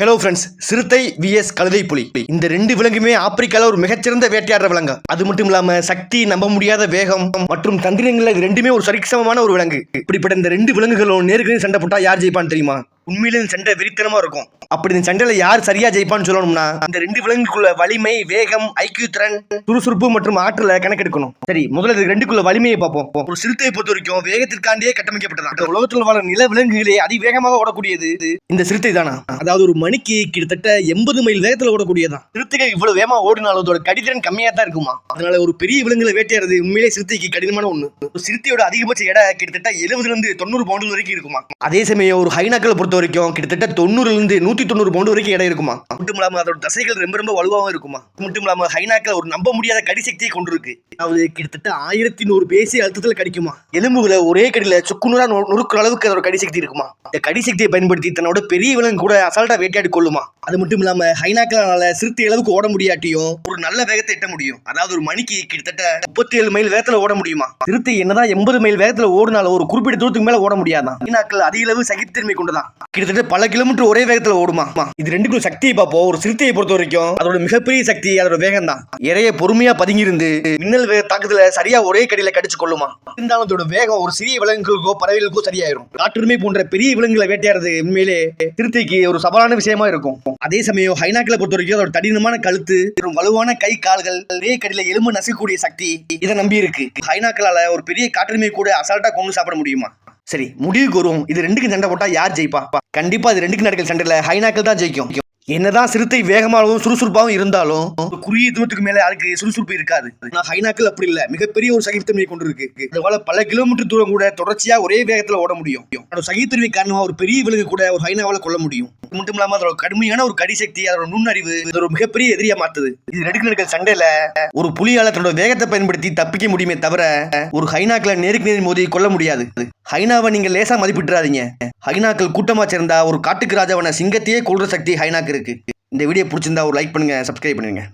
Hello friends சிறுத்தை vs கழுதை புலி. இந்த ரெண்டு விலங்குமே ஆப்பிரிக்கால ஒரு மிகச்சிறந்த வேட்டையாடுற விலங்கு. அது மட்டும் இல்லாம சக்தி நம்ப முடியாத வேகம் மற்றும் தந்திரங்கள் இது ரெண்டுமே ஒரு சரிசமமான ஒரு விலங்கு. இப்படிப்பட்ட இந்த ரெண்டு விலங்குகளும் நேருக்கு சண்டை போட்டா யார் ஜெயிப்பான்னு தெரியுமா? உண்மையிலே இந்த சண்டை வெறித்தனமாக இருக்கும். அப்படி இந்த சண்டையில் யார் சரியாக ஜெயிப்பான்னு சொல்லணும்னா இந்த ரெண்டு விலங்குக்குள்ள வலிமை வேகம் ஐக்கிய திறன் சுறுசுறுப்பு மற்றும் ஆற்றலை கணக்கெடுக்கணும். சரி முதல்ல இது ரெண்டுக்குள்ள வலிமையை பார்ப்போம். ஒரு சிறுத்தையை பொறுத்த வரைக்கும் வேகத்திற்காண்டியே கட்டமைக்கப்பட்டதா உலகத்தில் வாழ நில விலங்குகளே அதிவேகமாக ஓடக்கூடியது இந்த சிறுத்தை தானா? அதாவது ஒரு மணிக்கு கிட்டத்தட்ட எண்பது மைல் வேகத்தில் ஓடக்கூடியதான். சிறுத்தைகள் இவ்வளவு வேகமாக ஓடினாலும் அதோட கடிதிறன் கம்மியாக தான் இருக்குமா? அதனால ஒரு பெரிய விலங்குகளை வேட்டையாடுறது உண்மையிலே சிறுத்தைக்கு கடினமான ஒன்று ஒரு சிறுத்தையோட அதிகபட்ச எடை கிட்டத்தட்ட எழுபதுல இருந்து தொண்ணூறு பவுண்டு வரைக்கும் இருக்குமா? அதே சமயம் ஒரு ஹைனாக்களை பொறுத்த வரைக்கும் கிட்டத்தட்ட தொண்ணூறுல இருந்து நூத்தி தொண்ணூறு பவுண்டு வரைக்கும் இடம் இருக்குமா? மட்டும் இல்லாமல் அதோட தசைகள் ரொம்ப ரொம்ப வலுவாகவும் இருக்குமா? மட்டும் இல்லாம ஹைனாக்கில் ஒரு நம்ப முடியாத கடி சக்தியை கொண்டிருக்கு. அதாவது கிட்டத்தட்ட ஆயிரத்தி நூறு பேசி அழுத்தத்தில் கடிக்குமா? எலும்புகளை ஒரே கடியில சுக்குநூறாக நொ- அளவுக்கு அதோட கடி சக்தி இருக்குமா? இந்த கடி சக்தியை பயன்படுத்தி தன்னோட பெரிய விலங்கு கூட அசால்ட்டாக வேட்டையாடி கொள்ளுமா அது மட்டும் இல்லாமல் ஹைனாக்களால சிறுத்தை அளவுக்கு ஓட முடியாட்டியும் ஒரு நல்ல வேகத்தை எட்ட முடியும். அதாவது ஒரு மணிக்கு கிட்டத்தட்ட முப்பத்தி ஏழு மைல் வேகத்தில் ஓட முடியுமா? சிறுத்தை என்னதான் எண்பது மைல் வேகத்தில் ஓடினாலும் ஒரு குறிப்பிட்ட தூரத்துக்கு மேல ஓட முடியாதான் ஹைனாக்கள் அதிக அளவு சகித்திறமை கொண்டதான் கிட்டத்தட்ட பல கிலோமீட்டர் ஒரே வேகத்துல ஓடுமா? இது ரெண்டுக்கும் சக்தியை பார்ப்போம். ஒரு சிறுத்தையை பொறுத்த வரைக்கும் அதோட மிகப்பெரிய சக்தி அதோட வேகம் தான் இறைய பொறுமையா பதுங்கியிருந்து மின்னல் வேக தாக்குதல சரியா ஒரே கடியில கடிச்சு கொள்ளுமா? இருந்தாலும் அதோட வேகம் ஒரு சிறிய விலங்குகளுக்கோ பறவைகளுக்கோ சரியாயிரும். காட்டுரிமை போன்ற பெரிய விலங்குகளை வேட்டையாடுறது உண்மையிலே சிறுத்தைக்கு ஒரு சவாலான விஷயமா இருக்கும். அதே சமயம் ஹைனாக்களை பொறுத்த வரைக்கும் அதோட தடினமான கழுத்து மற்றும் வலுவான கை கால்கள் ஒரே கடியில எலும்பு நசுக்கக்கூடிய சக்தி இதை நம்பி இருக்கு ஹைனாக்களால ஒரு பெரிய காட்டுரிமை கூட அசால்ட்டா கொண்டு சாப்பிட முடியுமா? சரி முடிவுக்கு வருவோம். இது ரெண்டுக்கும் சண்டை போட்டா யார் ஜெயிப்பா? கண்டிப்பா இது ரெண்டுக்கு நடக்கிற சண்டையில ஹைனாக்கள் தான் ஜெயிக்கும். என்னதான் சிறுத்தை வேகமாகவும் சுறுசுறுப்பாகவும் இருந்தாலும் குறுகிய தூரத்துக்கு மேல அதுக்கு சுறுசுறுப்பு இருக்காது. நான் ஹைனாக்கள் அப்படி இல்ல. மிகப்பெரிய ஒரு சகித்தன்மையை கொண்டு இருக்கு அதுபோல பல கிலோமீட்டர் தூரம் கூட தொடர்ச்சியா ஒரே வேகத்துல ஓட முடியும். சகித்தன்மை சகிப்புத்தன்மை காரணமா ஒரு பெரிய விலங்கு கூட ஒரு ஹைனாவால கொல்ல முடியும். மட்டும் இல்லாம அதோட கடுமையான ஒரு கடி சக்தி அதோட நுண்ணறிவு இது ஒரு மிகப்பெரிய எதிரியா மாத்துது. இது நடுக்கு நடக்கிற சண்டையில ஒரு புலியால தன்னோட வேகத்தை பயன்படுத்தி தப்பிக்க முடியுமே தவிர ஒரு ஹைனாக்களை நேருக்கு நேர் மோதி கொல்ல முடியாது. ஹைனாவை நீங்க லேசா மதிப்பிட்டுறாதீங்க. ஹைனாக்கள் கூட்டமா சேர்ந்தா ஒரு காட்டுக்கு ராஜாவான சிங்கத்தையே கொள்ற சக்தி ஹைனாக்கு இருக்கு. இந்த வீடியோ பிடிச்சிருந்தா ஒரு லைக் பண்ணுங்க சப்ஸ்கிரைப் பண்ணுங்க.